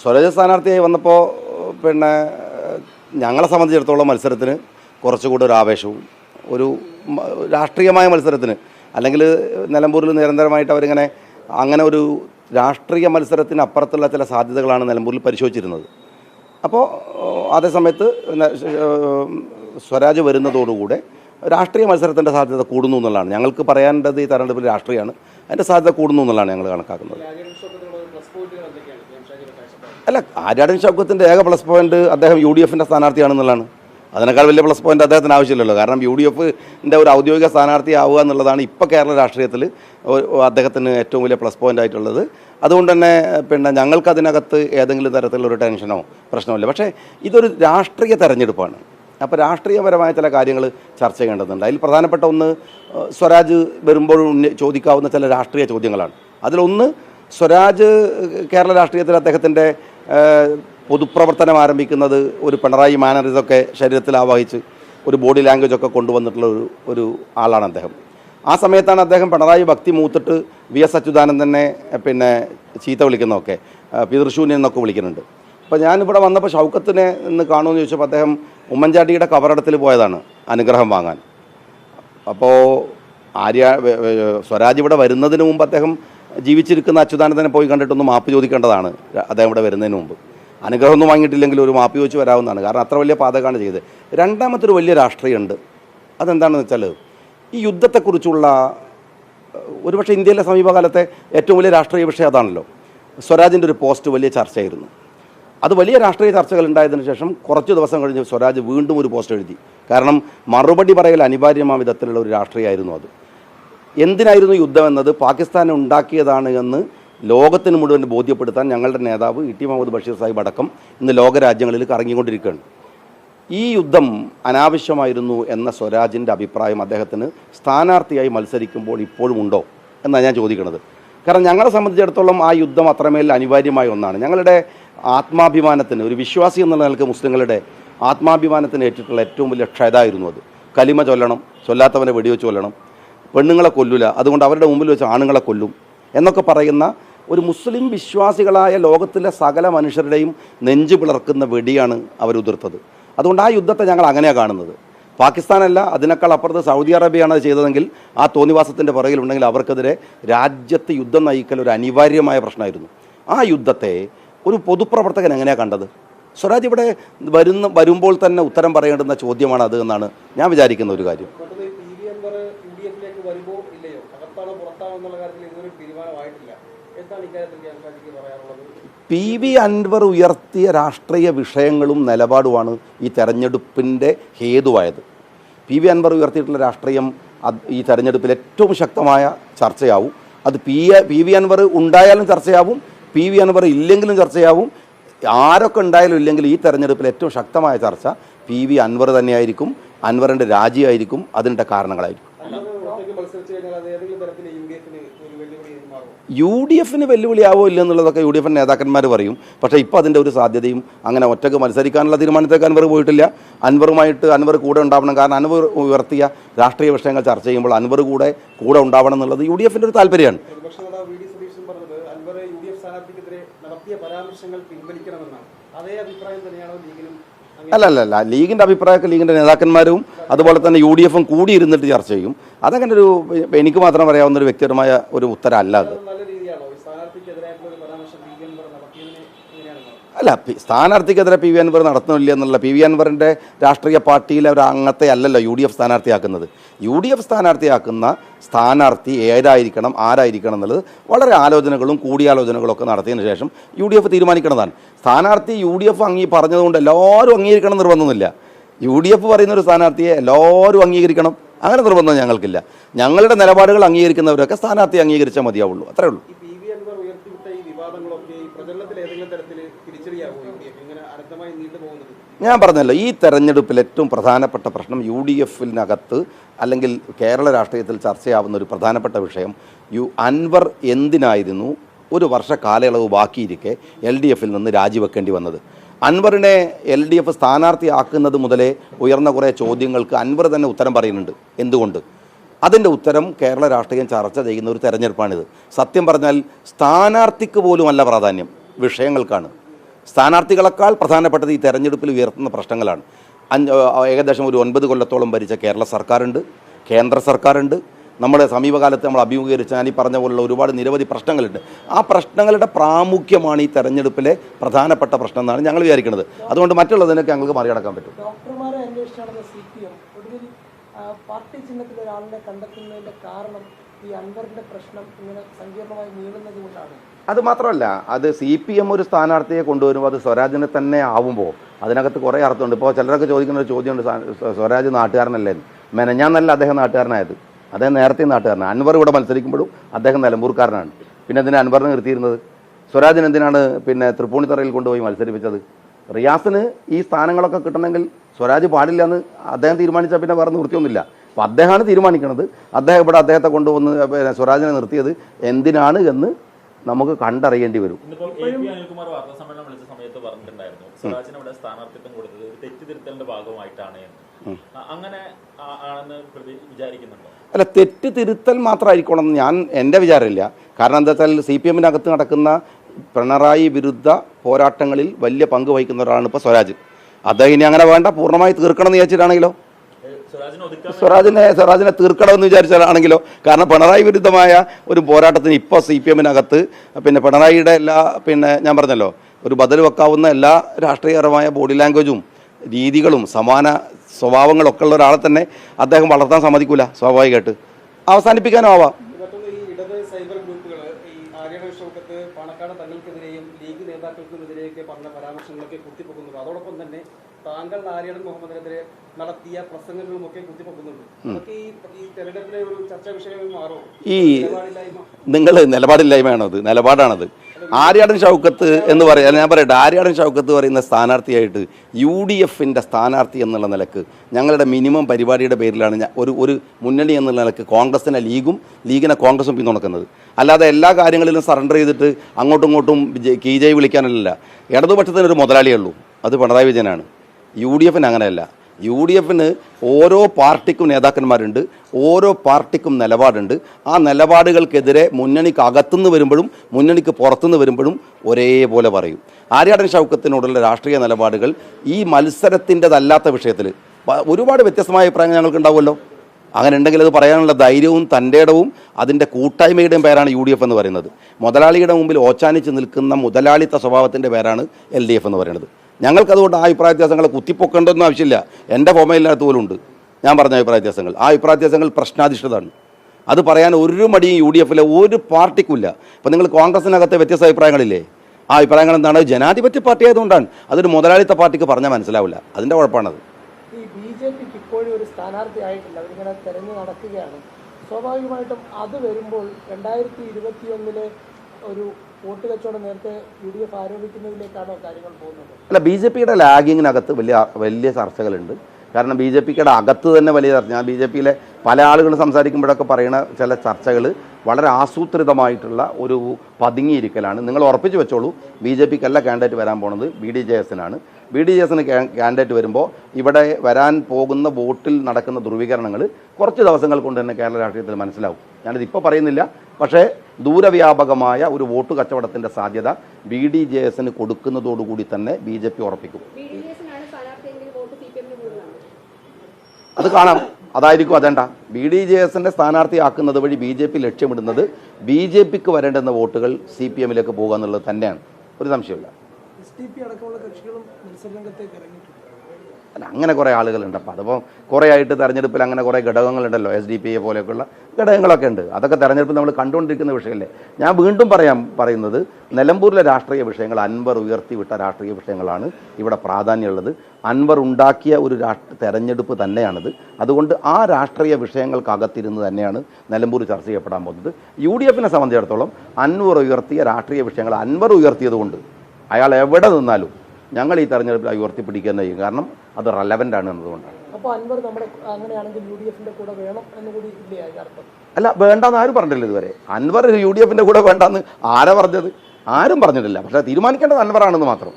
സ്വരാജ് സ്ഥാനാർത്ഥിയായി വന്നപ്പോൾ പിന്നെ ഞങ്ങളെ സംബന്ധിച്ചിടത്തോളം മത്സരത്തിന് കുറച്ചുകൂടി ഒരു ആവേശവും ഒരു രാഷ്ട്രീയമായ മത്സരത്തിന് അല്ലെങ്കിൽ നിലമ്പൂരിൽ നിരന്തരമായിട്ട് അവരിങ്ങനെ അങ്ങനെ ഒരു രാഷ്ട്രീയ മത്സരത്തിന് അപ്പുറത്തുള്ള ചില സാധ്യതകളാണ് നിലമ്പൂരിൽ പരിശോധിച്ചിരുന്നത്. അപ്പോൾ അതേ സമയത്ത് സ്വരാജ് വരുന്നതോടുകൂടെ രാഷ്ട്രീയ മത്സരത്തിന്റെ സാധ്യത കൂടുന്നു എന്നുള്ളതാണ്. ഞങ്ങൾക്ക് പറയാനുള്ളത് ഈ തെരഞ്ഞെടുപ്പിൽ രാഷ്ട്രീയമാണ്. അതിന്റെ സാധ്യത കൂടുന്നു എന്നുള്ളതാണ് ഞങ്ങൾ കണക്കാക്കുന്നത്. അല്ല ആര്യാടൻ ഷൗക്കത്തിന്റെ ഏക പ്ലസ് പോയിന്റ് അദ്ദേഹം യു ഡി എഫിന്റെ സ്ഥാനാർത്ഥിയാണെന്നുള്ളതാണ്. അതിനേക്കാൾ വലിയ പ്ലസ് പോയിന്റ് അദ്ദേഹത്തിന് ആവശ്യമില്ലല്ലോ. കാരണം യു ഡി എഫിന്റെ ഒരു ഔദ്യോഗിക സ്ഥാനാർത്ഥി ആവുക എന്നുള്ളതാണ് ഇപ്പോൾ കേരള രാഷ്ട്രീയത്തിൽ അദ്ദേഹത്തിന് ഏറ്റവും വലിയ പ്ലസ് പോയിന്റ് ആയിട്ടുള്ളത്. അതുകൊണ്ട് തന്നെ പിന്നെ ഞങ്ങൾക്ക് അതിനകത്ത് ഏതെങ്കിലും ഒരു ടെൻഷനോ പ്രശ്നമില്ല പക്ഷേ ഇതൊരു രാഷ്ട്രീയ തെരഞ്ഞെടുപ്പാണ്. അപ്പോൾ രാഷ്ട്രീയപരമായ ചില കാര്യങ്ങൾ ചർച്ച ചെയ്യേണ്ടതുണ്ട്. അതിൽ പ്രധാനപ്പെട്ട ഒന്ന് സ്വരാജ് വരുമ്പോൾ ചോദിക്കാവുന്ന ചില രാഷ്ട്രീയ ചോദ്യങ്ങളാണ്. അതിലൊന്ന് സ്വരാജ് കേരള രാഷ്ട്രീയത്തിൽ അദ്ദേഹത്തിന്റെ പൊതുപ്രവർത്തനം ആരംഭിക്കുന്നത് ഒരു പിണറായി മാനറിസൊക്കെ ശരീരത്തിൽ ആവാഹിച്ച് ഒരു ബോഡി ലാംഗ്വേജ് ഒക്കെ കൊണ്ടുവന്നിട്ടുള്ള ഒരു ഒരു ആളാണ് അദ്ദേഹം. ആ സമയത്താണ് അദ്ദേഹം പിണറായി ഭക്തി മൂത്തിട്ട് വി എസ് അച്യുതാനന്ദനെ പിന്നെ ചീത്ത വിളിക്കുന്നതൊക്കെ പിതൃശൂന്യൻ എന്നൊക്കെ വിളിക്കുന്നുണ്ട്. അപ്പോൾ ഞാനിവിടെ വന്നപ്പോൾ ഷൗക്കത്തിനെ ഇന്ന് കാണുമെന്ന് ചോദിച്ചപ്പോൾ അദ്ദേഹം ഉമ്മൻചാണ്ടിയുടെ കബറടത്തിൽ പോയതാണ് അനുഗ്രഹം വാങ്ങാൻ. അപ്പോൾ ആര്യ സ്വരാജ് ഇവിടെ വരുന്നതിന് മുമ്പ് അദ്ദേഹം ജീവിച്ചിരിക്കുന്ന അച്യുതാനന്ദനെ പോയി കണ്ടിട്ടൊന്ന് മാപ്പ് ചോദിക്കേണ്ടതാണ് അദ്ദേഹം ഇവിടെ വരുന്നതിന് മുമ്പ്. അനുഗ്രഹമൊന്നും വാങ്ങിയിട്ടില്ലെങ്കിൽ ഒരു മാപ്പ് ചോദിച്ച് വരാവുന്നതാണ്. കാരണം അത്ര വലിയ പാതകമാണ് ചെയ്തത്. രണ്ടാമത്തൊരു വലിയ രാഷ്ട്രീയമുണ്ട്. അതെന്താണെന്ന് വെച്ചാൽ ഈ യുദ്ധത്തെക്കുറിച്ചുള്ള ഒരുപക്ഷെ ഇന്ത്യയിലെ സമീപകാലത്തെ ഏറ്റവും വലിയ രാഷ്ട്രീയ വിഷയം അതാണല്ലോ. സ്വരാജിന്റെ ഒരു പോസ്റ്റ് വലിയ ചർച്ചയായിരുന്നു. അത് വലിയ രാഷ്ട്രീയ ചർച്ചകൾ ഉണ്ടായതിനു ശേഷം കുറച്ച് ദിവസം കഴിഞ്ഞ് സ്വരാജ് വീണ്ടും ഒരു പോസ്റ്റ് എഴുതി. കാരണം മറുപടി പറയൽ അനിവാര്യമായ വിധത്തിലുള്ള ഒരു രാഷ്ട്രീയമായിരുന്നു അത്. എന്തിനായിരുന്നു യുദ്ധം എന്നത്? പാകിസ്ഥാൻ ഉണ്ടാക്കിയതാണ് എന്ന് ലോകത്തിന് മുഴുവൻ ബോധ്യപ്പെടുത്താൻ ഞങ്ങളുടെ നേതാവ് ഇ ടി മുഹമ്മദ് ബഷീർ സാഹിബ് അടക്കം ഇന്ന് ലോകരാജ്യങ്ങളിൽ കറങ്ങിക്കൊണ്ടിരിക്കുകയാണ്. ഈ യുദ്ധം അനാവശ്യമായിരുന്നു എന്ന സ്വരാജിന്റെ അഭിപ്രായം അദ്ദേഹത്തിന് സ്ഥാനാർത്ഥിയായി മത്സരിക്കുമ്പോൾ ഇപ്പോഴും ഉണ്ടോ എന്നാണ് ഞാൻ ചോദിക്കുന്നത്. കാരണം ഞങ്ങളെ സംബന്ധിച്ചിടത്തോളം ആ യുദ്ധം അത്രമേൽ അനിവാര്യമായ ഒന്നാണ്. ഞങ്ങളുടെ ആത്മാഭിമാനത്തിന് ഒരു വിശ്വാസി എന്ന നിലയ്ക്ക് മുസ്ലിങ്ങളുടെ ആത്മാഭിമാനത്തിന് ഏറ്റിട്ടുള്ള ഏറ്റവും വലിയ ക്ഷതായിരുന്നു അത്. കലിമ ചൊല്ലണം ചൊല്ലാത്തവനെ വെടിവെച്ച് കൊല്ലണം പെണ്ണുങ്ങളെ കൊല്ലില്ല അതുകൊണ്ട് അവരുടെ മുമ്പിൽ വെച്ച് ആണുങ്ങളെ കൊല്ലും. എന്നൊക്കെ പറയുന്ന ഒരു മുസ്ലിം വിശ്വാസികളായ ലോകത്തിലെ സകല മനുഷ്യരുടെയും നെഞ്ചു പിളർക്കുന്ന വെടിയാണ് അവരുതിർത്തത് അതുകൊണ്ട് ആ യുദ്ധത്തെ ഞങ്ങൾ അങ്ങനെയാണ് കാണുന്നത്. പാകിസ്ഥാനല്ല അതിനേക്കാൾ അപ്പുറത്ത് സൗദി അറേബ്യയാണ് അത് ചെയ്തതെങ്കിൽ ആ തോന്നിവാസത്തിന്റെ പുറകിലുണ്ടെങ്കിൽ അവർക്കെതിരെ രാജ്യത്ത് യുദ്ധം നയിക്കൽ ഒരു അനിവാര്യമായ പ്രശ്നമായിരുന്നു. ആ യുദ്ധത്തെ ഒരു പൊതുപ്രവർത്തകൻ എങ്ങനെയാണ് കണ്ടത്? സ്വരാജ് ഇവിടെ വരുന്ന വരുമ്പോൾ തന്നെ ഉത്തരം പറയേണ്ടുന്ന ചോദ്യമാണ് അത് എന്നാണ് ഞാൻ വിചാരിക്കുന്ന ഒരു കാര്യം പെട്ടെന്ന് P V Anvar U D എഫിലേക്ക് വരുമോ ഇല്ലയോ അകത്താണോ പുറത്താണോ എന്നുള്ള കാര്യത്തിൽ ഇതുവരെ തീരുമാനമായിട്ടില്ല എന്താണ് ഇക്കാര്യത്തിൽ കേൾക്കാതിക്ക് പറയാനുള്ളത് പി വി അൻവർ ഉയർത്തിയ രാഷ്ട്രീയ വിഷയങ്ങളും നിലപാടുമാണ് ഈ തെരഞ്ഞെടുപ്പിന്റെ ഹേതുവായത്. പി വി അൻവർ ഉയർത്തിയിട്ടുള്ള രാഷ്ട്രീയം ഈ തെരഞ്ഞെടുപ്പിൽ ഏറ്റവും ശക്തമായ ചർച്ചയാവും. അത് പി പി വി അൻവർ ഉണ്ടായാലും ചർച്ചയാവും പി വി അൻവർ ഇല്ലെങ്കിലും ചർച്ചയാവും. ആരൊക്കെ ഉണ്ടായാലും ഇല്ലെങ്കിൽ ഈ തെരഞ്ഞെടുപ്പിൽ ഏറ്റവും ശക്തമായ ചർച്ച പി വി അൻവർ തന്നെയായിരിക്കും. അൻവറിന്റെ രാജിയായിരിക്കും. അതിന്റെ കാരണങ്ങളായിരിക്കും അല്ലാതെ ഒറ്റയ്ക്ക് മത്സരിച്ച് കഴിഞ്ഞാൽ അത് ഏതെങ്കിലും തരത്തിൽ യു ഡി എഫിന് വെല്ലുവിളിയാവോ ഇല്ല എന്നുള്ളതൊക്കെ യു ഡി എഫിന്റെ നേതാക്കന്മാർ പറയും. പക്ഷേ ഇപ്പോൾ അതിന്റെ ഒരു സാധ്യതയും അങ്ങനെ ഒറ്റയ്ക്ക് മത്സരിക്കാനുള്ള തീരുമാനത്തേക്ക് അൻവർ പോയിട്ടില്ല. അൻവറുമായിട്ട് അൻവർ കൂടെ ഉണ്ടാവണം. കാരണം അൻവർ ഉയർത്തിയ രാഷ്ട്രീയ വിഷയങ്ങൾ ചർച്ച ചെയ്യുമ്പോൾ അൻവർ കൂടെ കൂടെ ഉണ്ടാവണം എന്നുള്ളത് യു ഡി എഫിന്റെ ഒരു താല്പര്യമാണ് നടത്തിയ പരാമർശങ്ങൾ പിൻവലിക്കണമെന്നാണ്. അതേ അഭിപ്രായം തന്നെയാണോ ലീഗിലും അല്ല അല്ല അല്ല ലീഗിന്റെ അഭിപ്രായമൊക്കെ ലീഗിന്റെ നേതാക്കന്മാരും അതുപോലെ തന്നെ യു ഡി എഫും കൂടി ഇരുന്നിട്ട് ചർച്ച ചെയ്യും. അതങ്ങനെ ഒരു എനിക്ക് മാത്രം പറയാവുന്ന ഒരു വ്യക്തിപരമായ ഒരു ഉത്തരമല്ല അത് അത് നല്ല രീതിയാണോ ഈ സ്ഥാനാർത്ഥിക്കെതിരായിട്ടുള്ള ഒരു പരാമർശം പി വി അൻവർ നടത്തിയതിന് എങ്ങനെയാണ് കാണുന്നത്? അല്ല സ്ഥാനാർത്ഥിക്കെതിരെ പി വി അൻവർ നടത്തുന്നില്ല എന്നുള്ള പി വി അൻവറിന്റെ രാഷ്ട്രീയ പാർട്ടിയിലെ ഒരു അംഗത്തെ അല്ലല്ലോ യു ഡി എഫ് സ്ഥാനാർത്ഥിയാക്കുന്നത്. യു ഡി എഫ് സ്ഥാനാർത്ഥിയാക്കുന്ന സ്ഥാനാർത്ഥി ഏതായിരിക്കണം ആരായിരിക്കണം എന്നുള്ളത് വളരെ ആലോചനകളും കൂടിയാലോചനകളും ഒക്കെ നടത്തിയതിന് ശേഷം യു ഡി എഫ് തീരുമാനിക്കുന്നതാണ്. സ്ഥാനാർത്ഥി യു ഡി എഫ് അംഗീ പറഞ്ഞതുകൊണ്ട് എല്ലാവരും അംഗീകരിക്കണം നിർബന്ധമൊന്നുമില്ല. യു ഡി എഫ് പറയുന്ന ഒരു സ്ഥാനാർത്ഥിയെ എല്ലാവരും അംഗീകരിക്കണം അങ്ങനെ നിർബന്ധം ഞങ്ങൾക്കില്ല. ഞങ്ങളുടെ നിലപാടുകൾ അംഗീകരിക്കുന്നവരൊക്കെ സ്ഥാനാർത്ഥി അംഗീകരിച്ചാൽ മതിയാവുള്ളൂ അത്രേ ഉള്ളൂ. പ്രചരണത്തിൽ ഏതെങ്കിലും തരത്തിൽ ഞാൻ പറഞ്ഞല്ലോ ഈ തെരഞ്ഞെടുപ്പിൽ ഏറ്റവും പ്രധാനപ്പെട്ട പ്രശ്നം യു ഡി എഫിനകത്ത് അല്ലെങ്കിൽ കേരള രാഷ്ട്രീയത്തിൽ ചർച്ചയാവുന്ന ഒരു പ്രധാനപ്പെട്ട വിഷയം യു അൻവർ എന്തിനായിരുന്നു ഒരു വർഷ കാലയളവ് ബാക്കിയിരിക്കെ എൽ ഡി എഫിൽ നിന്ന് രാജിവെക്കേണ്ടി വന്നത്? അൻവറിനെ എൽ ഡി എഫ് സ്ഥാനാർത്ഥിയാക്കുന്നത് മുതലേ ഉയർന്ന കുറേ ചോദ്യങ്ങൾക്ക് അൻവർ തന്നെ ഉത്തരം പറയുന്നുണ്ട്. എന്തുകൊണ്ട്? അതിന്റെ ഉത്തരം കേരള രാഷ്ട്രീയം ചർച്ച ചെയ്യുന്ന ഒരു തെരഞ്ഞെടുപ്പാണിത്. സത്യം പറഞ്ഞാൽ സ്ഥാനാർത്ഥിക്ക് പോലുമല്ല പ്രാധാന്യം വിഷയങ്ങൾക്കാണ്. സ്ഥാനാർത്ഥികളെക്കാൾ പ്രധാനപ്പെട്ടത് ഈ തെരഞ്ഞെടുപ്പിൽ ഉയർത്തുന്ന പ്രശ്നങ്ങളാണ്. അഞ്ച് ഏകദേശം ഒരു ഒൻപത് കൊല്ലത്തോളം ഭരിച്ച കേരള സർക്കാരുണ്ട് കേന്ദ്ര സർക്കാരുണ്ട്. നമ്മുടെ സമീപകാലത്ത് നമ്മൾ അഭിമുഖീകരിച്ച ഞാൻ ഈ പറഞ്ഞ പോലുള്ള ഒരുപാട് നിരവധി പ്രശ്നങ്ങളുണ്ട്. ആ പ്രശ്നങ്ങളുടെ പ്രാമുഖ്യമാണ് ഈ തെരഞ്ഞെടുപ്പിലെ പ്രധാനപ്പെട്ട പ്രശ്നം എന്നാണ് ഞങ്ങൾ വിചാരിക്കുന്നത്. അതുകൊണ്ട് മറ്റുള്ളതിനൊക്കെ ഞങ്ങൾക്ക് മറികടക്കാൻ പറ്റും. പാർട്ടി ചിഹ്നത്തിൽ ഒരാളിനെ കണ്ടെത്തുന്നതിന്റെ കാരണം ഈ അൻവറിന്റെ പ്രശ്നം ഇങ്ങനെ സങ്കീർണമായി നീളുന്നത് കൊണ്ടാണ്. അത് മാത്രമല്ല അത് സി പി എം ഒരു സ്ഥാനാർത്ഥിയെ കൊണ്ടുവരുമ്പോൾ അത് സ്വരാജിനെ തന്നെ ആവുമ്പോൾ അതിനകത്ത് കുറേ അർത്ഥമുണ്ട്. ഇപ്പോൾ ചിലരൊക്കെ ചോദിക്കുന്ന ഒരു ചോദ്യമുണ്ട് സ്വരാജ് നാട്ടുകാരനല്ലേ. മെനഞ്ഞാന്നല്ല അദ്ദേഹം നാട്ടുകാരനായത്. അദ്ദേഹം നേരത്തെ നാട്ടുകാരനാണ്. അൻവർ ഇവിടെ മത്സരിക്കുമ്പോഴും അദ്ദേഹം നിലമ്പൂർക്കാരനാണ്. പിന്നെ എന്തിനാണ് അൻവറിനെ നിർത്തിയിരുന്നത്? സ്വരാജിന് എന്തിനാണ് പിന്നെ തൃപ്പൂണിത്തറയിൽ കൊണ്ടുപോയി മത്സരിപ്പിച്ചത്? റിയാസിന് ഈ സ്ഥാനങ്ങളൊക്കെ കിട്ടണമെങ്കിൽ സ്വരാജ് പാടില്ല എന്ന് അദ്ദേഹം തീരുമാനിച്ചാൽ പിന്നെ വേറെ നിവൃത്തിയൊന്നുമില്ല. അപ്പോൾ അദ്ദേഹമാണ് തീരുമാനിക്കുന്നത് അദ്ദേഹം ഇവിടെ അദ്ദേഹത്തെ കൊണ്ടുവന്ന് സ്വരാജിനെ നിർത്തിയത് എന്തിനാണ് എന്ന് നമുക്ക് കണ്ടറിയേണ്ടി വരും. അല്ല തെറ്റ് തിരുത്തൽ മാത്രമായിരിക്കണം എന്ന്. ഞാൻ എന്റെ വിചാരമില്ല. കാരണം എന്താ വെച്ചാൽ സി പി എമ്മിനകത്ത് നടക്കുന്ന പിണറായി വിരുദ്ധ പോരാട്ടങ്ങളിൽ വലിയ പങ്ക് വഹിക്കുന്ന ഒരാളാണ് ഇപ്പോൾ സ്വരാജ്. അദ്ദേഹം ഇനി അങ്ങനെ വേണ്ട പൂർണമായി തീർക്കണം എന്ന് വിചാരിച്ചിട്ടാണെങ്കിലോ? സ്വരാജിനെ സ്വരാജിനെ തീർക്കണമെന്ന് വിചാരിച്ചാണെങ്കിലോ കാരണം പിണറായി വിരുദ്ധമായ ഒരു പോരാട്ടത്തിന് ഇപ്പോൾ സി പി എമ്മിനകത്ത് പിന്നെ പിണറായിയുടെ എല്ലാ പിന്നെ ഞാൻ പറഞ്ഞല്ലോ ഒരു ബദൽ വെക്കാവുന്ന എല്ലാ രാഷ്ട്രീയപരമായ ബോഡി ലാംഗ്വേജും രീതികളും സമാന സ്വഭാവങ്ങളൊക്കെ ഉള്ള ഒരാളെ തന്നെ അദ്ദേഹം വളർത്താൻ സമ്മതിക്കൂല സ്വാഭാവികമായിട്ട്. അവസാനിപ്പിക്കാനും ആവാം. പാണക്കാട് തങ്ങൾക്കെതിരെയും ലീഗ് നേതാക്കൾക്കുമെതിരെയൊക്കെ പറഞ്ഞ പരാമർശങ്ങളൊക്കെ കുത്തിപ്പൊക്കുന്നുണ്ട് അതോടൊപ്പം തന്നെ താങ്കൾ ആര്യടൻ മുഹമ്മദിനെതിരെ നടത്തിയ പ്രസംഗങ്ങളും ഒക്കെ കുത്തിപ്പൊക്കുന്നുണ്ട് അതൊക്കെ ഈ ഈ തെരഞ്ഞെടുപ്പിലെ ഒരു ചർച്ചാ വിഷയമായി മാറും ഈ നിങ്ങൾ നിങ്ങൾ നിലപാടില്ലായ്മയാണത് നിലപാടാണത്. ആര്യാടൻ ഷൗക്കത്ത് എന്ന് പറയാം ഞാൻ പറയട്ടെ. ആര്യാടൻ ഷൗക്കത്ത് പറയുന്ന സ്ഥാനാർത്ഥിയായിട്ട് യു ഡി എഫിന്റെ സ്ഥാനാർത്ഥി എന്നുള്ള നിലയ്ക്ക് ഞങ്ങളുടെ മിനിമം പരിപാടിയുടെ പേരിലാണ് ഞാൻ ഒരു ഒരു മുന്നണി എന്നുള്ള നിലയ്ക്ക് കോൺഗ്രസിനെ ലീഗും ലീഗിനെ കോൺഗ്രസും പിന്തുണക്കുന്നത്. അല്ലാതെ എല്ലാ കാര്യങ്ങളിലും സറണ്ടർ ചെയ്തിട്ട് അങ്ങോട്ടും ഇങ്ങോട്ടും കീജയ് വിളിക്കാനല്ല ഇടതുപക്ഷത്തിനൊരു മുതലാളിയുള്ളൂ അത് പിണറായി വിജയനാണ്. യു ഡി എഫിന് അങ്ങനെയല്ല. യു ഡി എഫിന് ഓരോ പാർട്ടിക്കും നേതാക്കന്മാരുണ്ട് ഓരോ പാർട്ടിക്കും നിലപാടുണ്ട്. ആ നിലപാടുകൾക്കെതിരെ മുന്നണിക്ക് അകത്തുനിന്ന് വരുമ്പോഴും മുന്നണിക്ക് പുറത്തുനിന്ന് വരുമ്പോഴും ഒരേപോലെ പറയും. ആര്യാടൻ ഷൗക്കത്തിനോടുള്ള രാഷ്ട്രീയ നിലപാടുകൾ ഈ മത്സരത്തിന്റെതല്ലാത്ത വിഷയത്തിൽ ഒരുപാട് വ്യത്യസ്തമായ അഭിപ്രായങ്ങൾ ഞങ്ങൾക്ക് ഉണ്ടാവുമല്ലോ. അങ്ങനെ ഉണ്ടെങ്കിൽ അത് പറയാനുള്ള ധൈര്യവും തന്റെ ഇടവും അതിന്റെ കൂട്ടായ്മയുടെയും പേരാണ് യു ഡി എഫ് എന്ന് പറയുന്നത്. മുതലാളിയുടെ മുമ്പിൽ ഓച്ചാനിച്ച് നിൽക്കുന്ന മുതലാളിത്ത സ്വഭാവത്തിന്റെ പേരാണ് എൽ ഡി എഫ് എന്ന് പറയുന്നത്. ഞങ്ങൾക്കതുകൊണ്ട് ആ അഭിപ്രായ വ്യത്യാസങ്ങളെ കുത്തിപ്പൊക്കേണ്ടതൊന്നും ആവശ്യമില്ല. എന്റെ ഫോമയില്ലാത്ത പോലും ഉണ്ട്. ഞാൻ പറഞ്ഞ അഭിപ്രായ വ്യത്യാസങ്ങൾ. ആ അഭിപ്രായ വ്യത്യാസങ്ങൾ പ്രശ്നാധിഷ്ഠിതമാണ്. അത് പറയാൻ ഒരു മടിയും യു ഡി എഫിലെ ഒരു പാർട്ടിക്കുമില്ല. ഇപ്പം നിങ്ങൾ കോൺഗ്രസിനകത്തെ വ്യത്യസ്ത അഭിപ്രായങ്ങളില്ലേ? ആ അഭിപ്രായങ്ങൾ എന്താണ്? ജനാധിപത്യ പാർട്ടി ആയതുകൊണ്ടാണ്. അതൊരു മുതലാളിത്ത പാർട്ടിക്ക് പറഞ്ഞാൽ മനസ്സിലാവില്ല. അതിന്റെ കുഴപ്പമാണത് ഒരു ആയിട്ടില്ല. തെരഞ്ഞു നടക്കുകയാണ്. സ്വാഭാവികമായിട്ടും അത് വരുമ്പോൾ രണ്ടായിരത്തി ഇരുപത്തിയൊന്നിലെ ഒരു വോട്ട് കാര്യങ്ങൾ പോകുന്നത്? അല്ല ബി ജെ പിയുടെ ലാഗിങ്ങിനകത്ത് വലിയ വലിയ ചർച്ചകളുണ്ട്. കാരണം ബി ജെ പിയുടെ അകത്ത് തന്നെ വലിയ ചർച്ച. ഞാൻ ബി ജെ പിയിലെ പല ആളുകൾ സംസാരിക്കുമ്പോഴൊക്കെ പറയുന്ന ചില ചർച്ചകൾ വളരെ ആസൂത്രിതമായിട്ടുള്ള ഒരു പതുങ്ങിയിരിക്കലാണ്. നിങ്ങൾ ഉറപ്പിച്ചു വെച്ചോളൂ ബി ജെ പിക്കല്ല കാൻഡിഡേറ്റ് വരാൻ പോണത് ബി ഡി ജെ എസിനാണ്. ബി ഡി ജെ എസിന് കാൻഡിഡേറ്റ് വരുമ്പോൾ ഇവിടെ വരാൻ പോകുന്ന വോട്ടിൽ നടക്കുന്ന ധ്രുവീകരണങ്ങൾ കുറച്ച് ദിവസങ്ങൾ കൊണ്ട് തന്നെ കേരള രാഷ്ട്രീയത്തിൽ മനസ്സിലാവും. ഞാനിത് ഇപ്പോൾ പറയുന്നില്ല. പക്ഷേ ദൂരവ്യാപകമായ ഒരു വോട്ട് കച്ചവടത്തിന്റെ സാധ്യത ബി ഡി ജെ എസിന് കൊടുക്കുന്നതോടുകൂടി തന്നെ ബി ജെ പി ഉറപ്പിക്കും. അത് കാണാം. അതായിരിക്കും അതേണ്ട ബി ഡി ജെ എസിന്റെ സ്ഥാനാർത്ഥിയാക്കുന്നത് വഴി ബി ജെ പി ലക്ഷ്യമിടുന്നത് ബി ജെ പിക്ക് വരേണ്ടുന്ന വോട്ടുകൾ സി പി എമ്മിലേക്ക് പോകുക എന്നുള്ളത് തന്നെയാണ്. ഒരു സംശയമില്ല എസ് ഡി പി അടക്കമുള്ള കക്ഷികളും മത്സരരംഗത്തേക്ക് ഇറങ്ങിയിട്ടുണ്ട്. അല്ല അങ്ങനെ കുറേ ആളുകളുണ്ട്. അപ്പോൾ അതിപ്പോൾ കുറേ ആയിട്ട് തെരഞ്ഞെടുപ്പിൽ അങ്ങനെ കുറേ ഘടകങ്ങളുണ്ടല്ലോ എസ് ഡി പി എ പോലെയൊക്കെയുള്ള ഘടകങ്ങളൊക്കെ ഉണ്ട്. അതൊക്കെ തെരഞ്ഞെടുപ്പിൽ നമ്മൾ കണ്ടുകൊണ്ടിരിക്കുന്ന വിഷയമല്ലേ? ഞാൻ വീണ്ടും പറയാം പറയുന്നത് നിലമ്പൂരിലെ രാഷ്ട്രീയ വിഷയങ്ങൾ അൻവർ ഉയർത്തിവിട്ട രാഷ്ട്രീയ വിഷയങ്ങളാണ് ഇവിടെ പ്രാധാന്യമുള്ളത്. അൻവർ ഉണ്ടാക്കിയ ഒരു രാഷ്ട്ര തെരഞ്ഞെടുപ്പ് തന്നെയാണിത്. അതുകൊണ്ട് ആ രാഷ്ട്രീയ വിഷയങ്ങൾക്കകത്തിരുന്ന് തന്നെയാണ് നിലമ്പൂർ ചർച്ച ചെയ്യപ്പെടാൻ പോകുന്നത്. യു ഡി എഫിനെ സംബന്ധിച്ചിടത്തോളം അൻവർ ഉയർത്തിയ രാഷ്ട്രീയ വിഷയങ്ങൾ അൻവർ ഉയർത്തിയതുകൊണ്ട് അയാൾ എവിടെ നിന്നാലും ഞങ്ങൾ ഈ തെരഞ്ഞെടുപ്പിൽ ചെയ്യും. കാരണം അത് റെലവന്റ് ആണ് എന്നതുകൊണ്ടാണ്. അപ്പോൾ അൻവർ നമ്മുടെ അങ്ങനെയാണെങ്കിൽ യു കൂടെ വേണം എന്ന് കൂടി ഇല്ലേ അല്ല വേണ്ടെന്ന് ആരും പറഞ്ഞില്ല ഇതുവരെ. അൻവർ യു ഡി എഫിന്റെ കൂടെ വേണ്ടെന്ന് ആരാ പറഞ്ഞത്? ആരും പറഞ്ഞിട്ടില്ല. പക്ഷേ തീരുമാനിക്കേണ്ടത് അൻവറാണെന്ന് മാത്രം.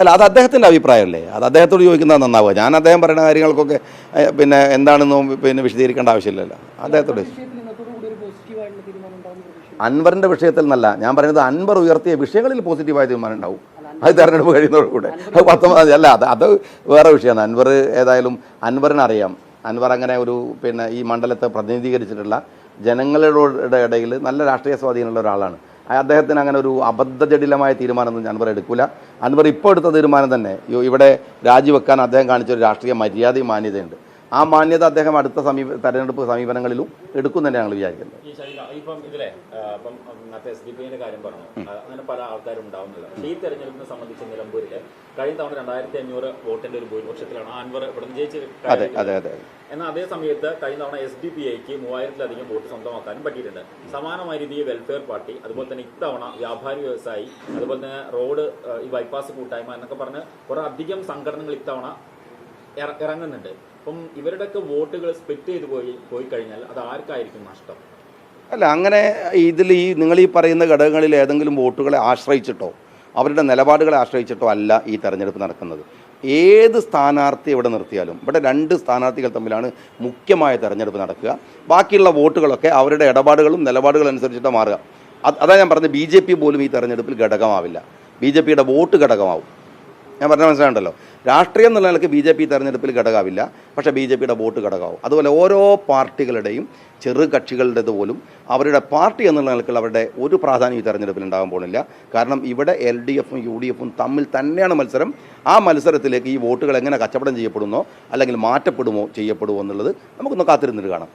അല്ല അത് അദ്ദേഹത്തിന്റെ അഭിപ്രായമല്ലേ? അത് അദ്ദേഹത്തോട് ചോദിക്കുന്നത് നന്നാവുക. ഞാൻ അദ്ദേഹം പറയുന്ന കാര്യങ്ങൾക്കൊക്കെ പിന്നെ എന്താണെന്നും പിന്നെ വിശദീകരിക്കേണ്ട ആവശ്യമില്ലല്ലോ. അദ്ദേഹത്തോട് അൻവറിന്റെ വിഷയത്തിൽ നല്ല ഞാൻ പറയുന്നത് അൻവർ ഉയർത്തിയ വിഷയങ്ങളിൽ പോസിറ്റീവായ തീരുമാനം ഉണ്ടാവും. അത് തെരഞ്ഞെടുപ്പ് കഴിയുന്നതോടുകൂടെ അത് പത്തൊമ്പത് അല്ല അത് അത് വേറെ വിഷയമാണ്. അൻവർ ഏതായാലും അൻവറിനറിയാം. അൻവർ അങ്ങനെ ഒരു പിന്നെ ഈ മണ്ഡലത്തെ പ്രതിനിധീകരിച്ചിട്ടുള്ള ജനങ്ങളുടെ ഇടയിൽ നല്ല രാഷ്ട്രീയ സ്വാധീനമുള്ള ഒരാളാണ്. അദ്ദേഹത്തിന് അങ്ങനെ ഒരു അബദ്ധജടിലമായ തീരുമാനമൊന്നും അൻവർ എടുക്കില്ല അൻവർ ഇപ്പോൾ എടുത്ത തീരുമാനം തന്നെ ഇവിടെ രാജിവെക്കാൻ അദ്ദേഹം കാണിച്ച ഒരു രാഷ്ട്രീയ മര്യാദയും മാന്യതയുണ്ട്. ആ മാന്യത അദ്ദേഹം അടുത്ത സമീപ തെരഞ്ഞെടുപ്പ് സമീപനങ്ങളിലും എടുക്കും തന്നെ ഞങ്ങൾ വിചാരിക്കുന്നത്. ഇപ്പം ഇതിലെ ആ, ഇപ്പം എസ് ഡി പിന്റെ കാര്യം പറഞ്ഞു. അങ്ങനെ പല ആൾക്കാരും ഉണ്ടാവുന്നില്ല. ഈ തെരഞ്ഞെടുപ്പിനെ സംബന്ധിച്ച് നിലമ്പൂരിലെ കഴിഞ്ഞ തവണ രണ്ടായിരത്തി അഞ്ഞൂറ് വോട്ടിന്റെ ഒരു ഭൂരിപക്ഷത്തിലാണ് അൻവർ ഇവിടെ നിന്ന് ജയിച്ച് അതെ അതെ അതെ എന്നാൽ അതേ സമയത്ത് കഴിഞ്ഞ തവണ എസ് ഡി പി ഐക്ക് മൂവായിരത്തിലധികം വോട്ട് സ്വന്തമാക്കാനും പറ്റിയിട്ടുണ്ട്. സമാനമായ രീതിയിൽ വെൽഫെയർ പാർട്ടി അതുപോലെ തന്നെ ഇത്തവണ വ്യാപാരി വ്യവസായി അതുപോലെ തന്നെ റോഡ് ഈ ബൈപ്പാസ് കൂട്ടായ്മ എന്നൊക്കെ പറഞ്ഞ് കുറേ അധികം സംഘടനകൾ ഇത്തവണ ഇറ- ഇറങ്ങുന്നുണ്ട്. അപ്പം ഇവരുടെയൊക്കെ വോട്ടുകൾ സ്പ്ലിറ്റ് ചെയ്ത് പോയി പോയി കഴിഞ്ഞാൽ അത് ആർക്കായിരിക്കും നഷ്ടം? അല്ല അങ്ങനെ ഇതിൽ ഈ നിങ്ങൾ ഈ പറയുന്ന ഘടകങ്ങളിൽ ഏതെങ്കിലും വോട്ടുകളെ ആശ്രയിച്ചിട്ടോ അവരുടെ നിലപാടുകളെ ആശ്രയിച്ചിട്ടോ അല്ല ഈ തെരഞ്ഞെടുപ്പ് നടക്കുന്നത്. ഏത് സ്ഥാനാർത്ഥി ഇവിടെ നിർത്തിയാലും ഇവിടെ രണ്ട് സ്ഥാനാർത്ഥികൾ തമ്മിലാണ് മുഖ്യമായ തെരഞ്ഞെടുപ്പ് നടക്കുക. ബാക്കിയുള്ള വോട്ടുകളൊക്കെ അവരുടെ ഇടപാടുകളും നിലപാടുകളും അനുസരിച്ചിട്ട് മാറുക. അത് അതാ ഞാൻ പറഞ്ഞത് ബി പോലും ഈ തെരഞ്ഞെടുപ്പിൽ ഘടകമാവില്ല. ബി ജെ പിയുടെ വോട്ട് ഘടകമാവും. ഞാൻ പറഞ്ഞ മനസ്സിലാണ്ടല്ലോ രാഷ്ട്രീയം എന്നുള്ള നിലയ്ക്ക് ബി ജെ പി തെരഞ്ഞെടുപ്പിൽ ഘടകമാവില്ല. പക്ഷേ ബി ജെ പിയുടെ വോട്ട് ഘടകമാവും. അതുപോലെ ഓരോ പാർട്ടികളുടെയും ചെറു കക്ഷികളുടേത് പോലും അവരുടെ പാർട്ടി എന്നുള്ള നിലക്കുള്ള അവരുടെ ഒരു പ്രാധാന്യം ഈ തെരഞ്ഞെടുപ്പിൽ ഉണ്ടാകാൻ പോകുന്നില്ല കാരണം ഇവിടെ എൽ ഡി എഫും യു ഡി എഫും തമ്മിൽ തന്നെയാണ് മത്സരം. ആ മത്സരത്തിലേക്ക് ഈ വോട്ടുകൾ എങ്ങനെ കച്ചവടം ചെയ്യപ്പെടുന്നോ അല്ലെങ്കിൽ മാറ്റപ്പെടുമോ ചെയ്യപ്പെടുമോ എന്നുള്ളത് നമുക്കൊന്ന് കാത്തിരുന്നിട്ട് കാണാം.